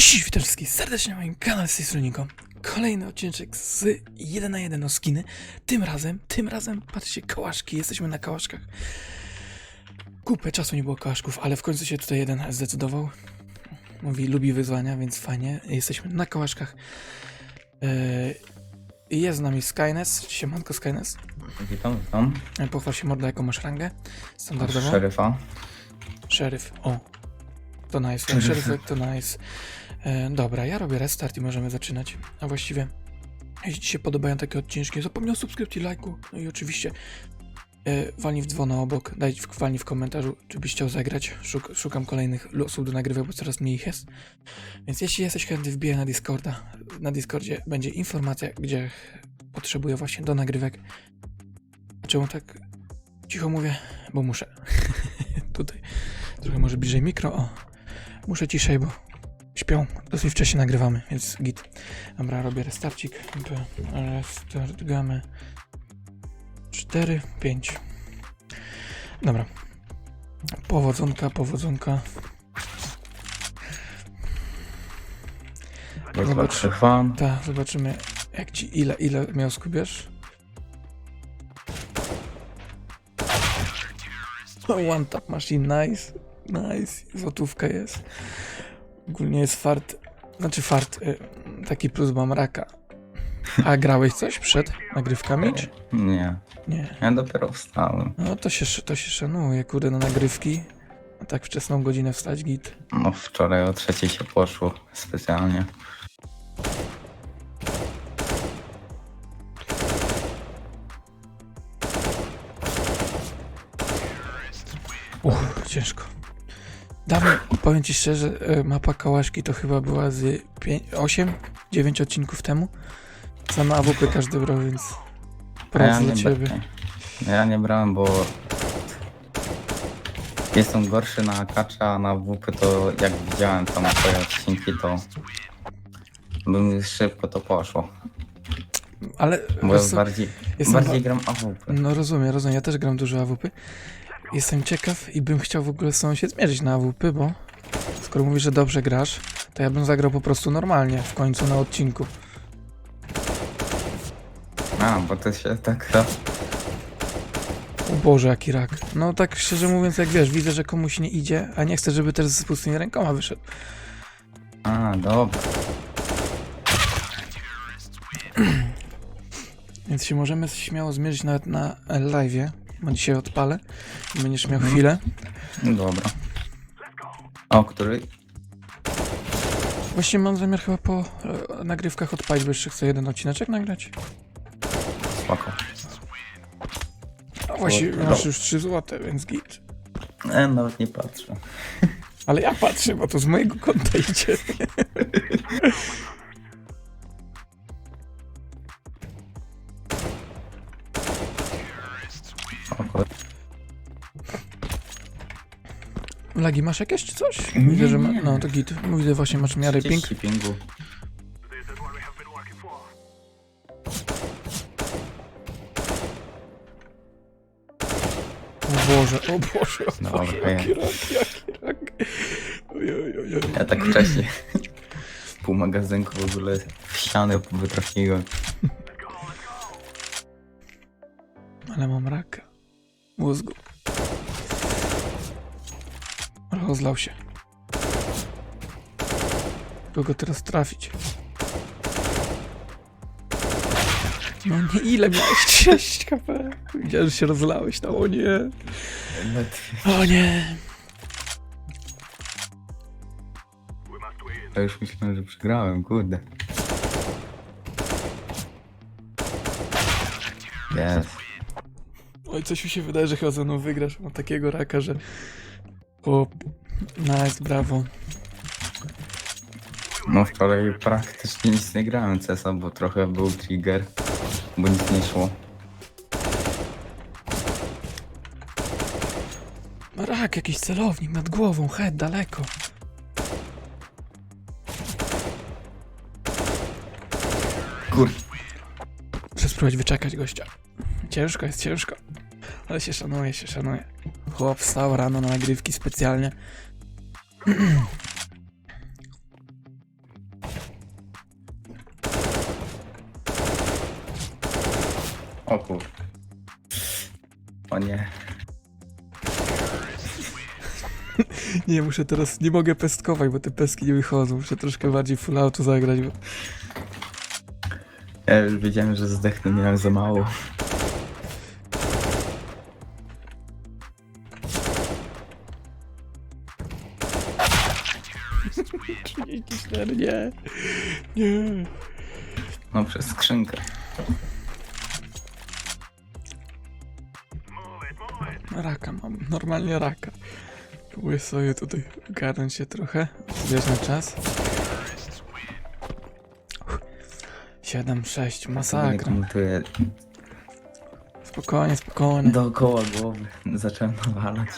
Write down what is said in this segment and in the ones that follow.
Cześć, witam wszystkich serdecznie na moim kanale z tej. Kolejny odcinek z 1 na 1 o skiny. Tym razem, tym razem, patrzcie, kałaszki, jesteśmy na kałaszkach. Kupę czasu nie było kałaszków, ale w końcu się tutaj jeden zdecydował. Mówi, lubi wyzwania, więc fajnie. Jesteśmy na kałaszkach. Yy, jest z nami Skynes, siemanko Skynes. Witam, witam. Yy, Pochwal się morda, jaką masz rangę. Standardowo. Szeryfa. Szeryf, o. To nice, szeryf to nice. E, dobra, ja robię restart i możemy zaczynać. A właściwie, jeśli Ci się podobają takie odcinki, zapomnij o subskrypcji, lajku. No i oczywiście e, walnij w dzwono obok, daj walnij w komentarzu, czy byś chciał zagrać. Szuk, szukam kolejnych osób do nagrywek, bo coraz mniej ich jest. Więc jeśli jesteś chętny, wbijaj na Discorda. Na Discordzie będzie informacja, gdzie potrzebuję właśnie do nagrywek. A czemu tak cicho mówię? Bo muszę. Tutaj trochę może bliżej mikro, o. Muszę ciszej, bo śpią. Dosyć wcześnie nagrywamy, więc git. Dobra, robię restarcik. Restart gamy 4, 5. Dobra. Powodzonka, powodzonka. Jest Zobacz. Zobacz. Tak, zobaczymy jak ci ile, ile miał skubiesz. O, one tap machine, nice. Nice, złotówka jest. Ogólnie jest fart, znaczy fart, y, taki plus mam raka. A grałeś coś przed nagrywkami? Czy? Nie, Nie. ja dopiero wstałem. No to się, to się szanuje, kurde, na nagrywki. A tak wczesną godzinę wstać, git. No wczoraj o trzeciej się poszło specjalnie. Uff, ciężko. Dawno, powiem ci szczerze, e, mapa Kałaszki to chyba była z 8, 9 odcinków temu. Same AWP każdy brał, więc ja praca nie, dla ciebie. brałem. ja nie brałem, bo jestem gorszy na kacza, a na WP to jak widziałem tam twoje odcinki, to bym szybko to poszło. Ale Bo ja bardziej, bardziej ba- gram AWP. No rozumiem, rozumiem, ja też gram dużo AWP. Jestem ciekaw i bym chciał w ogóle z tobą się zmierzyć na AWP, bo skoro mówisz, że dobrze grasz, to ja bym zagrał po prostu normalnie w końcu na odcinku. A, bo to się tak gra. O Boże, jaki rak. No tak szczerze mówiąc, jak wiesz, widzę, że komuś nie idzie, a nie chcę, żeby też z pustymi rękoma wyszedł. A, dobra. Więc się możemy śmiało zmierzyć nawet na live'ie. Bo dzisiaj odpalę. i Będziesz miał Mhm. chwilę. Dobra. O, który? Właściwie mam zamiar chyba po e, nagrywkach odpalić, bo jeszcze chcę jeden odcineczek nagrać. Spoko. A właściwie Dobra. masz już 3 złote, więc git. E, nawet nie patrzę. Ale ja patrzę, bo to z mojego konta idzie. Lagi masz jakieś czy coś? Nie, Widzę, że ma... nie. No to git. Widzę właśnie masz miarę ping. 30 pingu. O Boże, o Boże, o Dobra, Boże, ja. jaki rak, jaki rak. Oj, oj, oj, oj. Ja tak wcześniej pół magazynku w ogóle w ścianę wytrafiłem. Ale mam raka. Mózgu. Rozlał się. Kogo teraz trafić? No nie, ile miałeś? 6 HP. Widziałem, że się rozlałeś tam, o nie. O nie. Ja już myślałem, że przegrałem, kurde. Jest. Oj, coś mi się wydaje, że chyba ze mną wygrasz. Mam takiego raka, że... O, nice, brawo. No wczoraj praktycznie nic nie grałem CESa, bo trochę był trigger, bo nic nie szło. Rak, jakiś celownik nad głową, head, daleko. Kurde. Muszę spróbować wyczekać gościa. Ciężko jest, ciężko. Ale się szanuje, się szanuje. Chłop wstał rano na nagrywki specjalnie. O kur... O nie. nie, muszę teraz... Nie mogę pestkować, bo te pestki nie wychodzą. Muszę troszkę bardziej full auto zagrać, bo... Ja już wiedziałem, że zdechnę, miałem za mało. Ender, nie. Nie. No przez skrzynkę. Raka mam, normalnie raka. Próbuję sobie tutaj ogarnąć się trochę. Zbieżny czas. 7-6, masakra. Spokojnie, spokojnie. dookoła głowy. Zacząłem nawalać.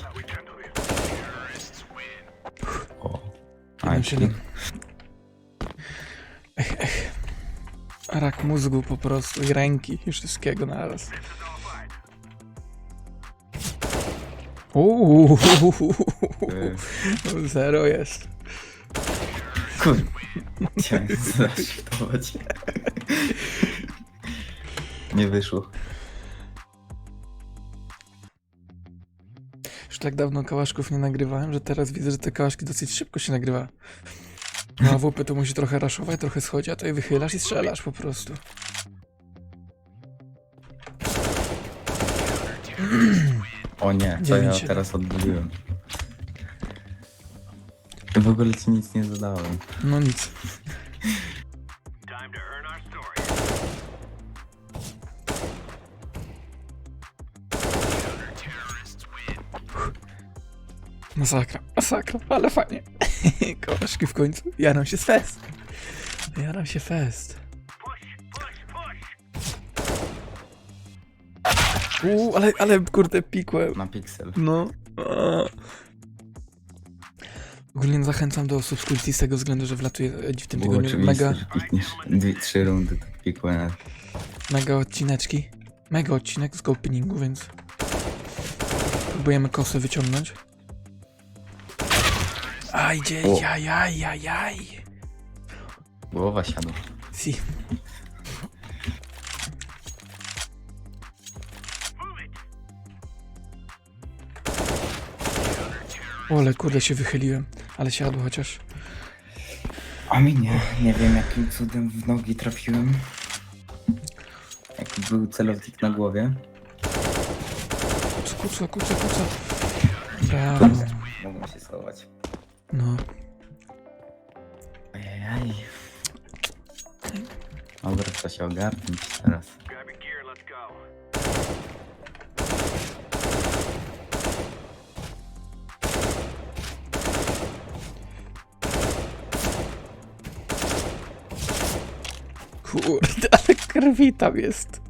O. 7-7. Rak mózgu po prostu i ręki i wszystkiego naraz. Uuu, y, zero jest. Kur... Chciałem zasziftować. Nie wyszło. Już tak dawno kałaszków nie nagrywałem, że teraz widzę, że te kałaszki dosyć szybko się nagrywa. No a WP to musi trochę raszować, trochę schodzi, a je wychylasz i strzelasz po prostu. O nie, co ja teraz odmówiłem? W ogóle ci nic nie zadałem. No nic. Masakra, masakra, ale fajnie. Kołaszki w końcu. Jaram się z fest. Jaram się fest. Uuu, ale, ale kurde pikłem. Na piksel. No. A. Ogólnie zachęcam do subskrypcji z tego względu, że wlatuje w tym Było tygodniu oczywiste, mega, że pikniesz dwie, trzy rundy tak pikłem. mega odcineczki. Mega odcinek z openingu, więc próbujemy kosę wyciągnąć. Aj, idzie, O. jaj, jaj, jaj, jaj. Głowa siadła. Si. Ole, kurde, się wychyliłem, ale siadło chociaż. A mi nie. Nie wiem jakim cudem w nogi trafiłem. Jak był celownik na głowie. Kuca, kuca, kuca. Brawo. Mogłem się schować. No. Ajajaj. Dobra, trzeba się ogarnąć teraz. Kurde, ale krwi tam jest.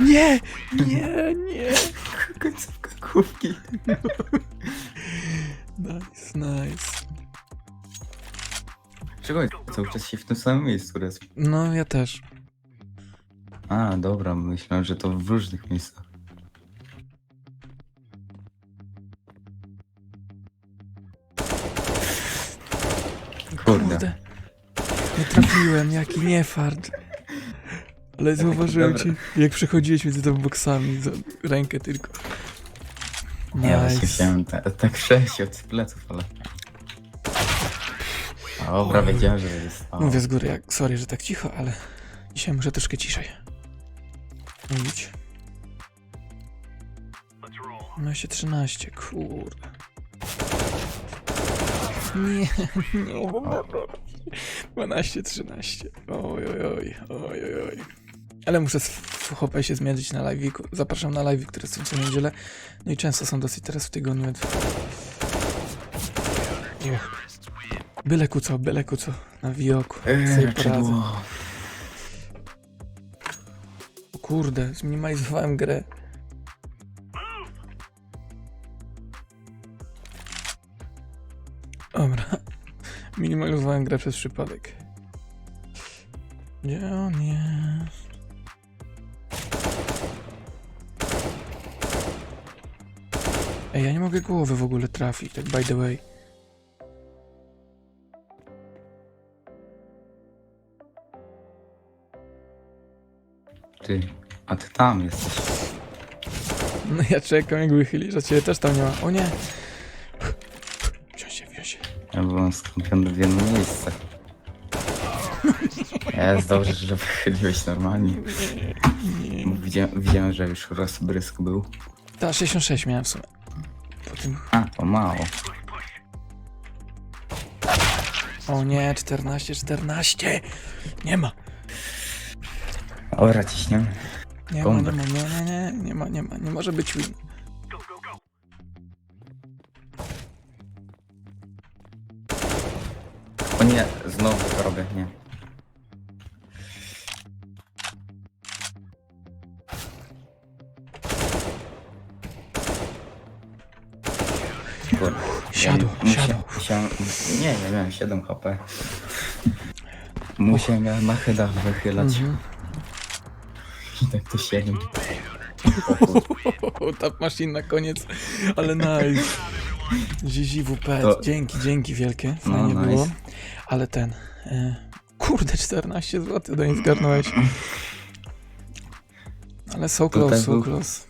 Nie, nie, nie. Końcówka główki. Nice, nice. Czego cały czas się w tym samym miejscu resp? No, ja też. A, dobra, myślałem, że to w różnych miejscach. Kurde. Nie trafiłem, jaki niefart. Ale zauważyłem Dobra. ci, jak przechodziłeś między tymi boksami, za rękę tylko. Nie, właśnie Nice. chciałem ta, tak przejść od pleców, ale... Dobra, wiedziałem, że jest... O, Mówię z góry, jak, sorry, że tak cicho, ale dzisiaj muszę troszkę ciszej mówić. No się 13, kurde. Nie, nie, bo 12, 13. Oj, oj, oj, oj, oj, oj. Ale muszę hopę się zmierzyć na live. Zapraszam na live, które są co niedzielę. No i często są dosyć teraz w tygodniu, więc... Byle kuco, byle kuco. Na wioku. Eee. O kurde, zminimalizowałem grę. Dobra. Minimalizowałem grę przez przypadek. Gdzie on jest? Ej, ja nie mogę głowy w ogóle trafić, tak by the way. Ty, A ty tam jesteś. No ja czekam jak wychylisz, a ciebie też tam nie ma. O nie! Wziął się, wziął się. Ja byłem skupiony w jednym miejscu. Jest dobrze, że wychyliłeś normalnie. Bo Widziałem, widziałem że już rozbrysk był. Ta 66 miałem w sumie. Po tym... A, to mało. O nie, 14, 14! Nie ma! Ora, ciśniemy. Nie ma, nie ma, nie, nie, nie, nie ma, nie ma, nie może być win. O nie, znowu to robię, nie. Kurde. Siadł, ja siadł. Musiałem, nie, ja miałem 7 HP. Musiałem headach wychylać. Mhm. Tak to 7. O, tap machine na koniec, ale nice. ZZWP, To- dzięki, dzięki wielkie, No, fajnie nice. było. Ale ten, e, kurde 14 zł do niej zgarnąłeś. Ale so close, Tutaj so był- close.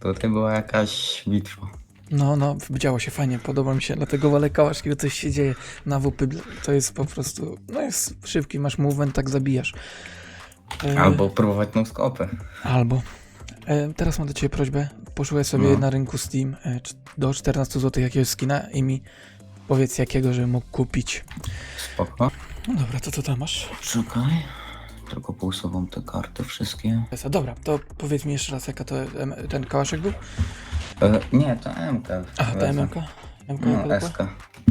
Tutaj była jakaś bitwa. No, no, działo się fajnie, podoba mi się, dlatego wolę Kałaszkiego coś się dzieje na WP, to jest po prostu, no jest szybki, masz movement, tak zabijasz. E, Albo próbować no skopy. Albo. E, teraz mam do Ciebie prośbę. Poszukaj sobie No. na rynku Steam e, cz- do 14 zł jakiegoś skina i mi powiedz jakiego, żebym mógł kupić. Spoko. No dobra, to co tam masz? Czekaj. Tylko pousuwam te karty wszystkie. Dobra, to powiedz mi jeszcze raz, jaka to em, ten kałaszek był? E, nie, to MK. A, ta. MMK? MK No, jaka była? SK.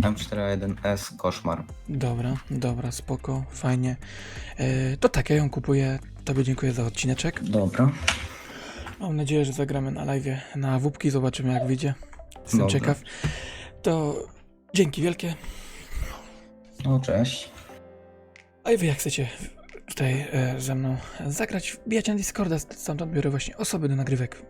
M41S koszmar. Dobra, dobra, spoko, fajnie. E, to tak, ja ją kupuję. Tobie dziękuję za odcineczek. Dobra. Mam nadzieję, że zagramy na live na wupki, zobaczymy jak wyjdzie. Jestem Dobra. ciekaw. To dzięki wielkie. No cześć. A i wy jak chcecie tutaj e, ze mną zagrać, wbijać na Discorda, stamtąd biorę właśnie osoby do nagrywek.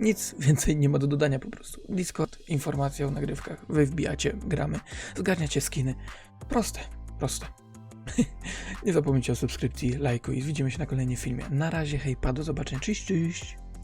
Nic więcej nie ma do dodania po prostu. Discord, informacja o nagrywkach, wy wbijacie, gramy, zgarniacie skiny. Proste, proste. nie zapomnijcie o subskrypcji, lajku i widzimy się na kolejnym filmie. Na razie, hej, pa, do zobaczenia, cześć, cześć.